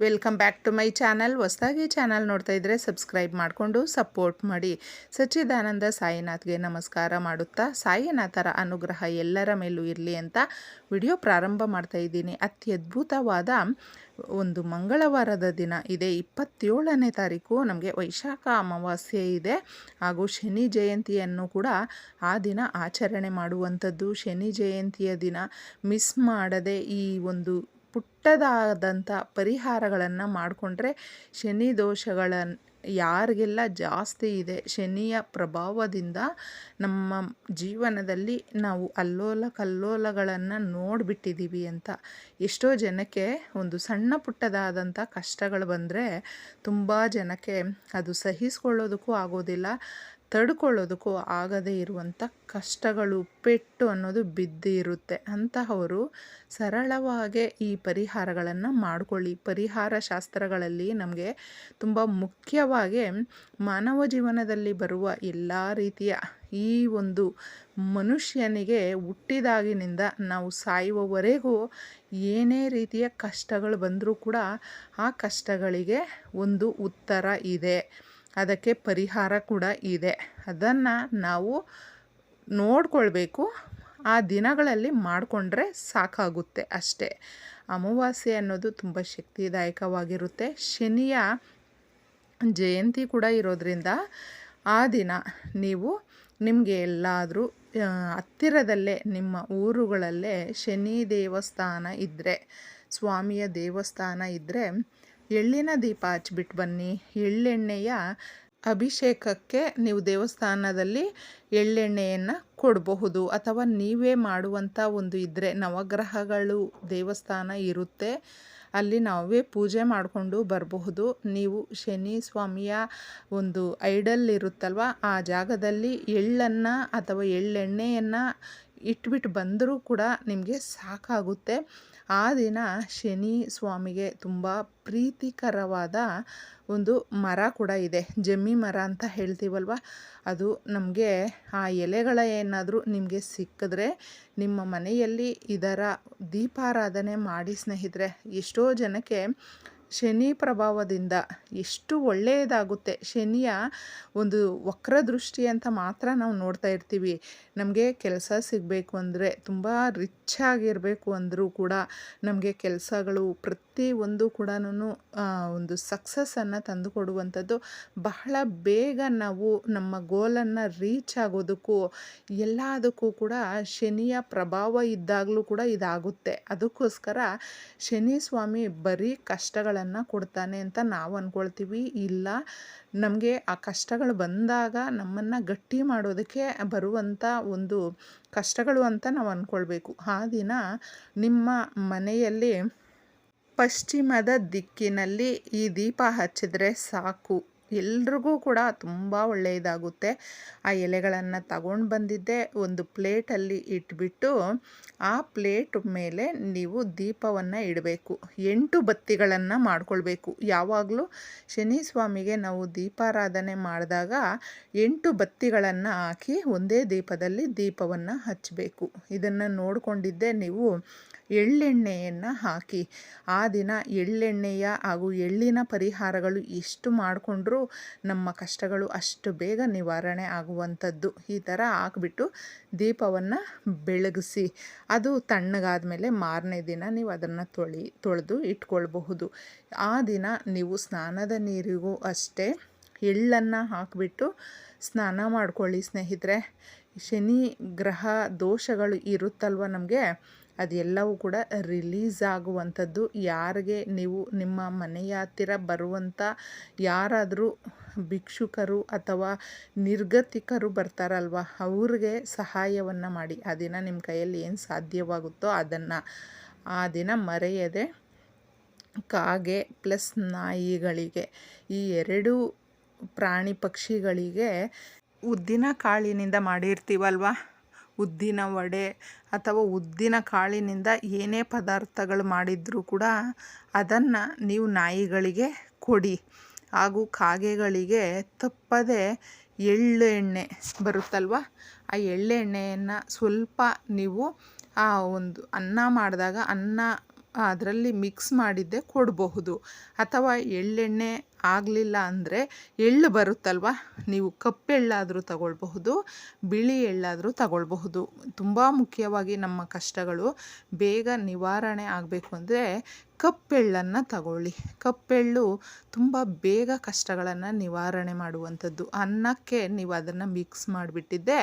Welcome back to my channel. ಹೊಸದಾಗಿ channel ನೋಡ್ತಾ ಇದ್ದರೆ ಸಬ್ಸ್ಕ್ರೈಬ್ ಮಾಡಿಕೊಂಡು ಸಪೋರ್ಟ್ ಮಾಡಿ. ಸಚ್ಚಿದಾನಂದ ಸಾಯಿನಾಥ್ಗೆ ನಮಸ್ಕಾರ ಮಾಡುತ್ತಾ, ಸಾಯಿನಾಥರ ಅನುಗ್ರಹ ಎಲ್ಲರ ಮೇಲೂ ಇರಲಿ ಅಂತ ವಿಡಿಯೋ ಪ್ರಾರಂಭ ಮಾಡ್ತಾ ಇದ್ದೀನಿ. ಅತ್ಯದ್ಭುತವಾದ ಒಂದು ಮಂಗಳವಾರದ ದಿನ ಇದೆ. ಇಪ್ಪತ್ತೇಳನೇ ತಾರೀಕು ನಮಗೆ ವೈಶಾಖ ಅಮಾವಾಸ್ಯೆ ಇದೆ. ಹಾಗೂ ಶನಿ ಜಯಂತಿಯನ್ನು ಕೂಡ ಆ ದಿನ ಆಚರಣೆ ಮಾಡುವಂಥದ್ದು. ಶನಿ ಜಯಂತಿಯ ದಿನ ಮಿಸ್ ಮಾಡದೆ ಈ ಒಂದು ಪುಟ್ಟದಾದಂಥ ಪರಿಹಾರಗಳನ್ನು ಮಾಡಿಕೊಂಡ್ರೆ ಶನಿ ದೋಷಗಳ ಯಾರಿಗೆಲ್ಲ ಜಾಸ್ತಿ ಇದೆ, ಶನಿಯ ಪ್ರಭಾವದಿಂದ ನಮ್ಮ ಜೀವನದಲ್ಲಿ ನಾವು ಅಲ್ಲೋಲ ಕಲ್ಲೋಲಗಳನ್ನು ನೋಡಿಬಿಟ್ಟಿದ್ದೀವಿ ಅಂತ ಎಷ್ಟೋ ಜನಕ್ಕೆ ಒಂದು ಸಣ್ಣ ಪುಟ್ಟದಾದಂಥ ಕಷ್ಟಗಳು ಬಂದರೆ ತುಂಬ ಜನಕ್ಕೆ ಅದು ಸಹಿಸ್ಕೊಳ್ಳೋದಕ್ಕೂ ಆಗೋದಿಲ್ಲ. ತಡ್ಕೊಳ್ಳೋದಕ್ಕೂ ಆಗದೇ ಇರುವಂಥ ಕಷ್ಟಗಳು, ಪೆಟ್ಟು ಅನ್ನೋದು ಬಿದ್ದಿರುತ್ತೆ ಅಂತಹವರು ಸರಳವಾಗೇ ಈ ಪರಿಹಾರಗಳನ್ನು ಮಾಡಿಕೊಳ್ಳಿ. ಪರಿಹಾರ ಶಾಸ್ತ್ರಗಳಲ್ಲಿ ನಮಗೆ ತುಂಬ ಮುಖ್ಯವಾಗಿ ಮಾನವ ಜೀವನದಲ್ಲಿ ಬರುವ ಎಲ್ಲ ರೀತಿಯ ಈ ಒಂದು ಮನುಷ್ಯನಿಗೆ ಹುಟ್ಟಿದಾಗಿನಿಂದ ನಾವು ಸಾಯುವವರೆಗೂ ಏನೇ ರೀತಿಯ ಕಷ್ಟಗಳು ಬಂದರೂ ಕೂಡ ಆ ಕಷ್ಟಗಳಿಗೆ ಒಂದು ಉತ್ತರ ಇದೆ. ಅದಕ್ಕೆ ಪರಿಹಾರ ಕೂಡ ಇದೆ. ಅದನ್ನು ನಾವು ನೋಡಿಕೊಳ್ಬೇಕು. ಆ ದಿನಗಳಲ್ಲಿ ಮಾಡಿಕೊಂಡ್ರೆ ಸಾಕಾಗುತ್ತೆ ಅಷ್ಟೇ. ಅಮಾವಾಸ್ಯೆ ಅನ್ನೋದು ತುಂಬ ಶಕ್ತಿದಾಯಕವಾಗಿರುತ್ತೆ. ಶನಿಯ ಜಯಂತಿ ಕೂಡ ಇರೋದರಿಂದ ಆ ದಿನ ನೀವು ನಿಮಗೆ ಎಲ್ಲಾದರೂ ಹತ್ತಿರದಲ್ಲೇ ನಿಮ್ಮ ಊರುಗಳಲ್ಲೇ ಶನಿ ದೇವಸ್ಥಾನ ಇದ್ದರೆ ಸ್ವಾಮಿಯ ದೇವಸ್ಥಾನ ಇದ್ದರೆ ಎಳ್ಳಿನ ದೀಪ ಹಚ್ಬಿಟ್ಟು ಬನ್ನಿ. ಎಳ್ಳೆಣ್ಣೆಯ ಅಭಿಷೇಕಕ್ಕೆ ನೀವು ದೇವಸ್ಥಾನದಲ್ಲಿ ಎಳ್ಳೆಣ್ಣೆಯನ್ನು ಕೊಡಬಹುದು. ಅಥವಾ ನೀವೇ ಮಾಡುವಂಥ ಒಂದು ಇದ್ದರೆ ನವಗ್ರಹಗಳು, ದೇವಸ್ಥಾನ ಇರುತ್ತೆ. ಅಲ್ಲಿ ನಾವೇ ಪೂಜೆ ಮಾಡಿಕೊಂಡು ಬರಬಹುದು. ನೀವು ಶನಿ ಸ್ವಾಮಿಯ ಒಂದು ಐಡಲ್ ಇರುತ್ತಲ್ವ, ಆ ಜಾಗದಲ್ಲಿ ಎಳ್ಳನ್ನು ಅಥವಾ ಎಳ್ಳೆಣ್ಣೆಯನ್ನು ಇಟ್ಬಿಟ್ಟು ಬಂದರೂ ಕೂಡ ನಿಮಗೆ ಸಾಕಾಗುತ್ತೆ. ಆ ದಿನ ಶನಿ ಸ್ವಾಮಿಗೆ ತುಂಬ ಪ್ರೀತಿಕರವಾದ ಒಂದು ಮರ ಕೂಡ ಇದೆ. ಜಮ್ಮಿ ಮರ ಅಂತ ಹೇಳ್ತೀವಲ್ವ? ಅದು ನಮಗೆ ಆ ಎಲೆಗಳ ಏನಾದರೂ ನಿಮಗೆ ಸಿಕ್ಕಿದ್ರೆ, ನಿಮ್ಮ ಮನೆಯಲ್ಲಿ ಇದರ ದೀಪಾರಾಧನೆ ಮಾಡಿ ಸ್ನೇಹಿತರೆ, ಎಷ್ಟೋ ಜನಕ್ಕೆ ಶನಿ ಪ್ರಭಾವದಿಂದ ಎಷ್ಟು ಒಳ್ಳೆಯದಾಗುತ್ತೆ. ಶನಿಯ ಒಂದು ವಕ್ರದೃಷ್ಟಿ ಅಂತ ಮಾತ್ರ ನಾವು ನೋಡ್ತಾ ಇರ್ತೀವಿ. ನಮಗೆ ಕೆಲಸ ಸಿಗಬೇಕು ಅಂದರೆ ತುಂಬ ರಿಚ್ ಆಗಿರಬೇಕು ಅಂದರೂ ಕೂಡ ನಮಗೆ ಕೆಲಸಗಳು ಪ್ರತಿಯೊಂದು ಕೂಡ ಒಂದು ಸಕ್ಸಸ್ಸನ್ನು ತಂದುಕೊಡುವಂಥದ್ದು ಬಹಳ ಬೇಗ ನಾವು ನಮ್ಮ ಗೋಲನ್ನು ರೀಚ್ ಆಗೋದಕ್ಕೂ, ಎಲ್ಲದಕ್ಕೂ ಕೂಡ ಶನಿಯ ಪ್ರಭಾವ ಇದ್ದಾಗಲೂ ಕೂಡ ಇದಾಗುತ್ತೆ. ಅದಕ್ಕೋಸ್ಕರ ಶನಿ ಸ್ವಾಮಿ ಬರೀ ಕಷ್ಟಗಳನ್ನು ಕೊಡ್ತಾನೆ ಅಂತ ನಾವು ಅಂದ್ಕೊಳ್ತೀವಿ ಇಲ್ಲ, ನಮಗೆ ಆ ಕಷ್ಟಗಳು ಬಂದಾಗ ನಮ್ಮನ್ನು ಗಟ್ಟಿ ಮಾಡೋದಕ್ಕೆ ಬರುವಂಥ ಒಂದು ಕಷ್ಟಗಳು ಅಂತ ನಾವು ಅಂದ್ಕೊಳ್ಬೇಕು ಆ ದಿನ ನಿಮ್ಮ ಮನೆಯಲ್ಲಿ ಪಶ್ಚಿಮದ ದಿಕ್ಕಿನಲ್ಲಿ ಈ ದೀಪ ಹಚ್ಚಿದ್ರೆ ಸಾಕು. ಎಲ್ರಿಗೂ ಕೂಡ ತುಂಬ ಒಳ್ಳೆಯದಾಗುತ್ತೆ ಆ ಎಲೆಗಳನ್ನು ತಗೊಂಡು ಬಂದಿದ್ದೆ. ಒಂದು ಪ್ಲೇಟಲ್ಲಿ ಇಟ್ಬಿಟ್ಟು ಆ ಪ್ಲೇಟ್ ಮೇಲೆ ನೀವು ದೀಪವನ್ನು ಇಡಬೇಕು. ಎಂಟು ಬತ್ತಿಗಳನ್ನು ಮಾಡ್ಕೊಳ್ಬೇಕು. ಯಾವಾಗಲೂ ಶನಿ ಸ್ವಾಮಿಗೆ ನಾವು ದೀಪಾರಾಧನೆ ಮಾಡಿದಾಗ ಎಂಟು ಬತ್ತಿಗಳನ್ನು ಹಾಕಿ ಒಂದೇ ದೀಪದಲ್ಲಿ ದೀಪವನ್ನು ಹಚ್ಚಬೇಕು ಇದನ್ನು ನೋಡಿಕೊಂಡಿದ್ದೆ ನೀವು. ಎಳ್ಳೆಣ್ಣೆಯನ್ನು ಹಾಕಿ. ಆ ದಿನ ಎಳ್ಳೆಣ್ಣೆಯ ಹಾಗೂ ಎಳ್ಳಿನ ಪರಿಹಾರಗಳು ಎಷ್ಟು ಮಾಡಿಕೊಂಡ್ರೂ ನಮ್ಮ ಕಷ್ಟಗಳು ಅಷ್ಟು ಬೇಗ ನಿವಾರಣೆ ಆಗುವಂಥದ್ದು. ಈ ಥರ ಹಾಕ್ಬಿಟ್ಟು ದೀಪವನ್ನು ಬೆಳಗಿಸಿ. ಅದು ತಣ್ಣಗಾದ ಮೇಲೆ ಮಾರನೇ ದಿನ ನೀವು ಅದನ್ನು ತೊಳಿ, ತೊಳೆದು ಇಟ್ಕೊಳ್ಬಹುದು. ಆ ದಿನ ನೀವು ಸ್ನಾನದ ನೀರಿಗೂ ಅಷ್ಟೇ ಎಳ್ಳನ್ನು ಹಾಕಿಬಿಟ್ಟು ಸ್ನಾನ ಮಾಡ್ಕೊಳ್ಳಿ ಸ್ನೇಹಿತರೆ. ಶನಿ, ಗ್ರಹ, ದೋಷಗಳು ಇರುತ್ತಲ್ವ ನಮಗೆ? ಅದೆಲ್ಲವೂ ಕೂಡ ರಿಲೀಸ್ ಆಗುವಂಥದ್ದು. ಯಾರಿಗೆ ನೀವು ನಿಮ್ಮ ಮನೆಯ ಹತ್ತಿರ ಬರುವಂಥ ಯಾರಾದರೂ ಭಿಕ್ಷುಕರು ಅಥವಾ ನಿರ್ಗತಿಕರು ಬರ್ತಾರಲ್ವ, ಅವ್ರಿಗೆ ಸಹಾಯವನ್ನು ಮಾಡಿ. ಆ ದಿನ ನಿಮ್ಮ ಕೈಯಲ್ಲಿ ಏನು ಸಾಧ್ಯವಾಗುತ್ತೋ ಅದನ್ನು ಆ ದಿನ ಮರೆಯದೆ ಕಾಗೆ ಪ್ಲಸ್ ನಾಯಿಗಳಿಗೆ, ಈ ಎರಡು ಪ್ರಾಣಿ ಪಕ್ಷಿಗಳಿಗೆ ಉದ್ದಿನ ಕಾಳಿನಿಂದ ಮಾಡಿರ್ತೀವಲ್ವ? ಉದ್ದಿನ ವಡೆ ಅಥವಾ ಉದ್ದಿನ ಕಾಳಿನಿಂದ ಏನೇ ಪದಾರ್ಥಗಳು ಮಾಡಿದರೂ ಕೂಡ ಅದನ್ನು ನೀವು ನಾಯಿಗಳಿಗೆ ಕೊಡಿ. ಹಾಗೂ ಕಾಗೆಗಳಿಗೆ ತಪ್ಪದೆ ಎಳ್ಳೆಣ್ಣೆ ಬರುತ್ತಲ್ವ? ಆ ಎಳ್ಳೆಣ್ಣೆಯನ್ನು ಸ್ವಲ್ಪ ನೀವು ಆ ಒಂದು ಅನ್ನ ಮಾಡಿದಾಗ ಅನ್ನ ಅದರಲ್ಲಿ ಮಿಕ್ಸ್ ಮಾಡಿದ್ದೆ ಕೊಡಬಹುದು. ಅಥವಾ ಎಳ್ಳೆಣ್ಣೆ ಆಗಲಿಲ್ಲ ಅಂದರೆ ಎಳ್ಳು ಬರುತ್ತಲ್ವ? ನೀವು ಕಪ್ಪೆಳ್ಳಾದರೂ ತಗೊಳ್ಬಹುದು, ಬಿಳಿ ಎಳ್ಳಾದರೂ ತಗೊಳ್ಬಹುದು. ತುಂಬ ಮುಖ್ಯವಾಗಿ ನಮ್ಮ ಕಷ್ಟಗಳು ಬೇಗ ನಿವಾರಣೆ ಆಗಬೇಕು ಅಂದರೆ ಕಪ್ಪೆಳ್ಳನ್ನು ತಗೊಳ್ಳಿ. ಕಪ್ಪೆಳ್ಳು ತುಂಬ ಬೇಗ ಕಷ್ಟಗಳನ್ನು ನಿವಾರಣೆ ಮಾಡುವಂಥದ್ದು. ಅನ್ನಕ್ಕೆ ನೀವು ಅದನ್ನು ಮಿಕ್ಸ್ ಮಾಡಿಬಿಟ್ಟಿದ್ದೆ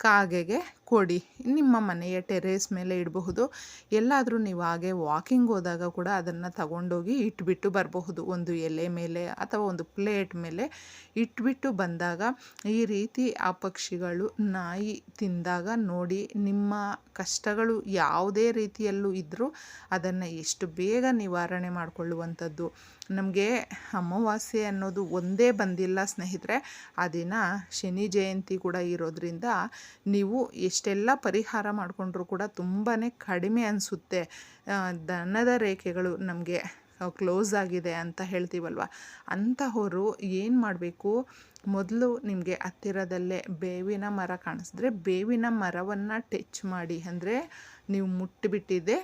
ಕಾಗೆಗೆ ಕೊಡಿ. ನಿಮ್ಮ ಮನೆಯ ಟೆರೇಸ್ ಮೇಲೆ ಇಡಬಹುದು. ಎಲ್ಲಾದರೂ ನೀವು ಹಾಗೆ ವಾಕಿಂಗ್ ಹೋದಾಗ ಕೂಡ ಅದನ್ನು ತಗೊಂಡೋಗಿ ಇಟ್ಬಿಟ್ಟು ಬರಬಹುದು. ಒಂದು ಎಲೆ ಮೇಲೆ ಅಥವಾ ಒಂದು ಪ್ಲೇಟ್ ಮೇಲೆ ಇಟ್ಬಿಟ್ಟು ಬಂದಾಗ ಈ ರೀತಿ ಆ ಪಕ್ಷಿಗಳು ನಾಯಿ ತಿಂದಾಗ ನೋಡಿ ನಿಮ್ಮ ಕಷ್ಟಗಳು ಯಾವುದೇ ರೀತಿಯಲ್ಲೂ ಇದ್ದರೂ ಅದನ್ನು ಎಷ್ಟು ಬೇಗ ನಿವಾರಣೆ ಮಾಡಿಕೊಳ್ಳುವಂಥದ್ದು. ನಮಗೆ ಅಮಾವಾಸ್ಯೆ ಅನ್ನೋದು ಒಂದೇ ಬಂದಿಲ್ಲ ಸ್ನೇಹಿತರೆ. ಆ ದಿನ ಶನಿ ಜಯಂತಿ ಕೂಡ ಇರೋದ್ರಿಂದ ನೀವು ಎಷ್ಟೆಲ್ಲ ಪರಿಹಾರ ಮಾಡಿಕೊಂಡ್ರೂ ಕೂಡ ತುಂಬಾ ಕಡಿಮೆ ಅನಿಸುತ್ತೆ. ದನದ ರೇಖೆಗಳು ನಮಗೆ ಕ್ಲೋಸ್ ಆಗಿದೆ ಅಂತ ಹೇಳ್ತೀವಲ್ವ? ಅಂತಹವರು ಏನು ಮಾಡಬೇಕು? ಮೊದಲು ನಿಮಗೆ ಹತ್ತಿರದಲ್ಲೇ ಬೇವಿನ ಮರ ಕಾಣಿಸಿದ್ರೆ ಬೇವಿನ ಮರವನ್ನು ಟಚ್ ಮಾಡಿ, ಅಂದರೆ ನೀವು ಮುಟ್ಟಿಬಿಟ್ಟಿದೆ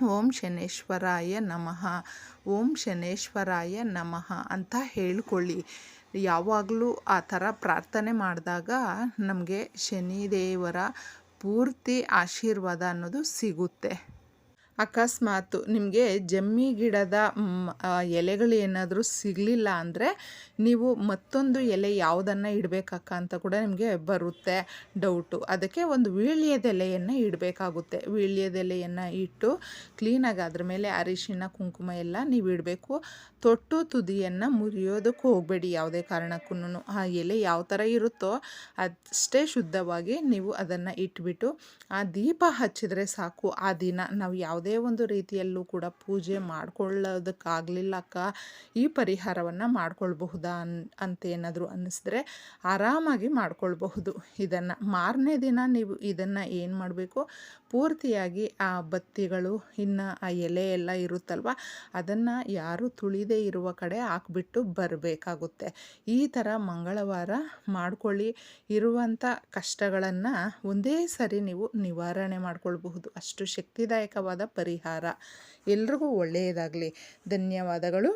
ಓಂ ಶನೇಶ್ವರಾಯ ನಮಃ. ಓಂ ಶನೇಶ್ವರಾಯ ನಮಃ ಅಂತ ಹೇಳ್ಕೊಳ್ಳಿ. ಯಾವಾಗಲೂ ಆ ಥರ ಪ್ರಾರ್ಥನೆ ಮಾಡಿದಾಗ ನಮಗೆ ಶನಿದೇವರ ಪೂರ್ತಿ ಆಶೀರ್ವಾದ ಅನ್ನೋದು ಸಿಗುತ್ತೆ. ಅಕಸ್ಮಾತ್ ನಿಮಗೆ ಜಮ್ಮಿ ಗಿಡದ ಎಲೆಗಳು ಏನಾದರೂ ಸಿಗಲಿಲ್ಲ ಅಂದರೆ ನೀವು ಮತ್ತೊಂದು ಎಲೆ ಯಾವುದನ್ನು ಇಡಬೇಕಕ್ಕ ಅಂತ ಕೂಡ ನಿಮಗೆ ಬರುತ್ತೆ ಡೌಟು ಅದಕ್ಕೆ ಒಂದು ವೀಳ್ಯದೆಲೆಯನ್ನು ಇಡಬೇಕಾಗುತ್ತೆ. ವೀಳ್ಯದೆಲೆಯನ್ನು ಇಟ್ಟು ಕ್ಲೀನಾಗಿ ಅದ್ರ ಮೇಲೆ ಅರಿಶಿನ ಕುಂಕುಮ ಎಲ್ಲ ನೀವು ಇಡಬೇಕು. ತೊಟ್ಟು ತುದಿಯನ್ನು ಮುರಿಯೋದಕ್ಕೂ ಹೋಗಬೇಡಿ ಯಾವುದೇ ಕಾರಣಕ್ಕೂ ಆ ಎಲೆ ಯಾವ ಥರ ಇರುತ್ತೋ ಅಷ್ಟೇ ಶುದ್ಧವಾಗಿ ನೀವು ಅದನ್ನು ಇಟ್ಬಿಟ್ಟು ಆ ದೀಪ ಹಚ್ಚಿದರೆ ಸಾಕು ಆ ದಿನ. ನಾವು ಯಾವುದೇ ಒಂದು ರೀತಿಯಲ್ಲೂ ಕೂಡ ಪೂಜೆ ಮಾಡ್ಕೊಳ್ಳೋದಕ್ಕಾಗಲಿಲ್ಲ ಅಕ್ಕ. ಈ ಪರಿಹಾರವನ್ನು ಮಾಡ್ಕೊಳ್ಬಹುದಾ ಅನ್ ಅಂತ ಏನಾದರೂ ಅನ್ನಿಸಿದ್ರೆ ಆರಾಮಾಗಿ ಮಾಡ್ಕೊಳ್ಬಹುದು. ಇದನ್ನು ಮಾರನೇ ದಿನ ನೀವು ಇದನ್ನು ಏನು ಮಾಡಬೇಕು? ಪೂರ್ತಿಯಾಗಿ ಆ ಬತ್ತಿಗಳು ಇನ್ನು ಆ ಎಲೆ ಎಲ್ಲ ಇರುತ್ತಲ್ವ, ಅದನ್ನು ಯಾರು ತುಳಿದೇ ಇರುವ ಕಡೆ ಹಾಕ್ಬಿಟ್ಟು ಬರಬೇಕಾಗುತ್ತೆ. ಈ ಥರ ಮಂಗಳವಾರ ಮಾಡ್ಕೊಳ್ಳಿ ಇರುವಂಥ ಕಷ್ಟಗಳನ್ನು ಒಂದೇ ಸರಿ ನೀವು ನಿವಾರಣೆ ಮಾಡಿಕೊಳ್ಬಹುದು. ಅಷ್ಟು ಶಕ್ತಿದಾಯಕವಾದ ಪರಿಹಾರ. ಎಲ್ರಿಗೂ ಒಳ್ಳೆಯದಾಗಲಿ. ಧನ್ಯವಾದಗಳು.